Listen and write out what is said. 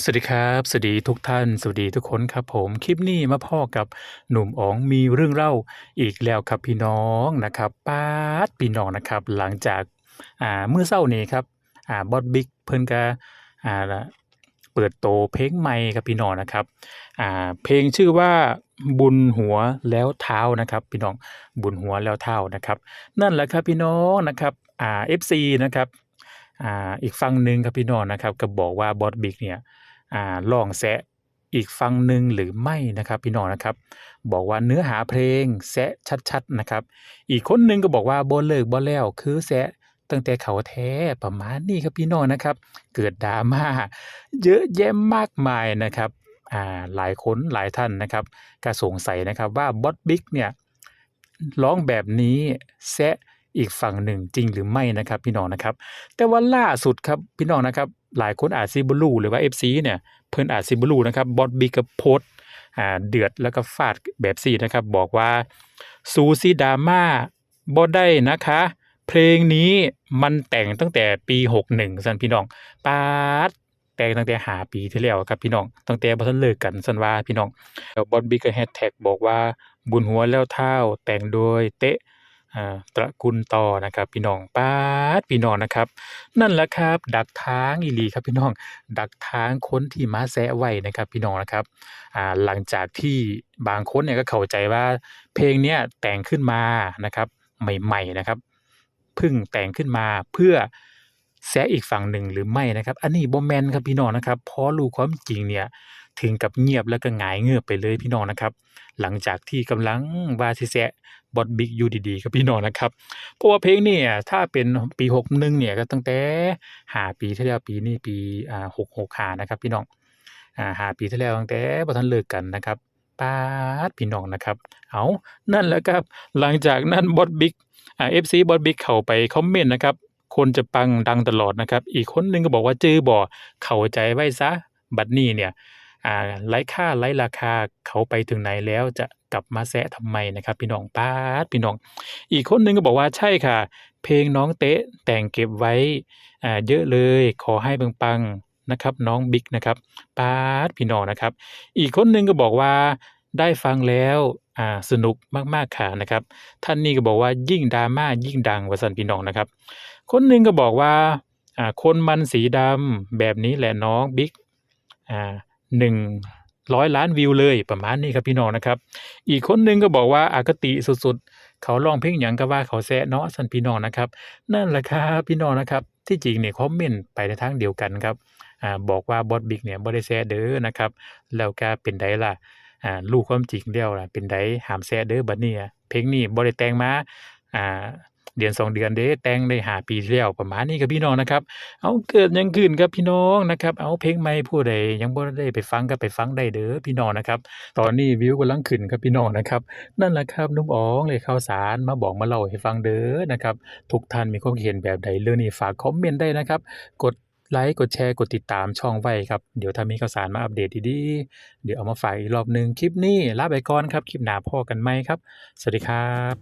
สวัสดีครับ สวัสดีทุกท่าน สวัสดีทุกคนครับผม คลิปนี้มาพ่อกับหนุ่มอ๋องมีเรื่องเล่าอีกแล้วครับพี่น้องนะครับป๊าดพี่น้องนะครับ หลังจากอ่าเมื่อเช้านี้ครับอ่าบอสบิ๊กเพิ่นก็อ่าเปิดโตเพลงใหม่ครับพี่น้องนะครับอ่าเพลงชื่อว่าบุญหัวแล้วเท้านะครับ พี่น้องบุญหัวแล้วเท้านะครับ นั่นแหละครับพี่น้องนะครับอ่า FC นะครับ อ่าอีกฝั่งหนึ่งครับพี่น้องนะครับก็บอกว่าบอสบิ๊กเนี่ยอ่าลองแซะอีกฝั่งหนึ่งหรือไม่นะครับพี่น้องนะครับ บอกว่าเนื้อหาเพลงแซะชัดๆนะครับ อีกคนหนึ่งก็บอกว่าบ่เลิกบ่แล้วคือแซะตั้งแต่เขาแท้ประมาณนี้ครับพี่น้องนะครับ เกิดดราม่าเยอะแยะมากมายนะครับอ่าหลายคนหลายท่านนะครับก็สงสัยนะครับว่าบอสบิ๊กเนี่ยร้องแบบนี้แซะ อีกฝั่งหนึ่งจริงหรือไม่นะครับ พี่น้องนะครับ แต่ว่าล่าสุดครับพี่น้องนะครับ หลายคนอาจซิบลูหรือว่า FC เนี่ยเพิ่อนอาจซิบลูนะครับบอสบิ๊กก็โพสอ่าเดือดแล้วก็ฟาดแบบซี่นะครับ บอกว่าซูซี่ดาม่าบ่ได้นะคะ เพลงนี้มันแต่งตั้งแต่ปี61ซั่นพี่น้องปาดแต่งตั้งแต่หาปีที่แล้วครับพี่น้อง ตั้งแต่บ่ทันเลิกกันซั่นว่าพี่น้องแล้วบอสบิ๊กก็แฮชแท็กบอกว่าบุญหัวแล้วเท้าแต่งโดยเตะ ตระกูลต่อนะครับ พี่น้องป๊าดพี่น้องนะครับ นั่นแหละครับ ดักทางอีลีครับพี่น้อง ดักทางคนที่มาแซะไว้นะครับ พี่น้องนะครับอ่าหลังจากที่บางคนเนี่ยก็เข้าใจว่า เพลงเนี้ยแต่งขึ้นมานะครับ ใหม่ ๆนะครับเพิ่งแต่งขึ้นมาเพื่อแซะอีกฝั่งหนึ่งหรือไม่นะครับ อันนี้บ่แมนครับพี่น้องนะครับพราะรู้ความจริงเนี่ย ถึงกับเงียบแล้วก็หงายเงือบไปเลยพี่น้องนะครับ หลังจากที่กำลังว่าสิแซะบอสบิ๊กอยู่ดีๆครับพี่น้องนะครับ เพราะว่าเพลงเนี่ยถ้าเป็นปี61เนี่ยก็ตั้งแต่5ปีที่แล้วปีนี้ปีอ่า665นะครับ พี่น้องอ่า5ปีที่แล้วตั้งแต่บ่ทันเลิกกันนะครับป๊าดพี่น้องนะครับ เอานั่นแหละครับ หลังจากนั้นบอสบิ๊กอ่า FC บอสบิ๊กเข้าไปคอมเมนต์นะครับ คนจะปังดังตลอดนะครับ อีกคนหนึงก็บอกว่าจื้อบ่อเข้าใจไว้ซะ บัดนี้เนี่ย อ่าไร้ค่าไร้ราคาเขาไปถึงไหนแล้วจะกลับมาแซะทำไมนะครับ พี่น้องป๊าดพี่น้อง อีกคนหนึ่งก็บอกว่าใช่ค่ะ เพลงน้องเตะแต่งเก็บไว้อ่าเยอะเลยขอให้ปังๆนะครับน้องบิ๊กนะครับป๊าดพี่น้องนะครับ อีกคนหนึ่งก็บอกว่าได้ฟังแล้วอ่าสนุกมากๆค่ะนะครับ ท่านนี้ก็บอกว่ายิ่งดราม่ายิ่งดังว่าซั่นพี่น้องนะครับ คนหนึ่งก็บอกว่าอ่าคนมันสีดำแบบนี้แหละน้องบิ๊กอ่า หนึ่งร้อยล้านวิวเลยประมาณนี้ครับพี่น้องนะครับ อีกคนหนึ่งก็บอกว่าอากติสุดๆ เขาร้องเพลงหยังก็ว่าเขาแซะเนาะสันพี่น้องนะครับ นั่นแหละครับพี่น้องนะครับ ที่จริงเนี่ยคอมเมนต์ไปในทางเดียวกันครับอบอกว่าบอสบิ๊กเนี่ยบ่ได้แซะเด้อนะครับแล้วก็เป็นไดล่ะอ่ารู้ความจริงแล้วล่ะเป็นไดห้ามแซะเด้อบัดเนี้อะเพลงนี้บ่ได้แต่งมาอ่า เดือนสองเดือนเด้แต่งได้หาปีที่แล้วประมาณนี้ครับพี่น้องนะครับ เอาเกิดยังขึ้นครับพี่น้องนะครับ เอาเพลงใหม่ผู้ใดยังบ่ได้ไปฟังก็ไปฟังได้เด้อพี่น้องนะครับ ตอนนี้วิวกำลังขึ้นครับพี่น้องนะครับ นั่นแหละครับนุ่มอ๋องเลยข่าวสารมาบอกมาเล่าให้ฟังเด้อนะครับทุกท่านมีความเห็นแบบใดเรื่องนี้ฝากคอมเมนต์ได้นะครับ กดไลค์กดแชร์กดติดตามช่องไว้ครับ เดี๋ยวถ้ามีข่าวสารมาอัปเดตดีๆ เดี๋ยวเอามาฝากอีกรอบหนึ่งคลิปนี้ลาไปก่อนครับ คลิปหน้าพ่อกันใหมครับ สวัสดีครับ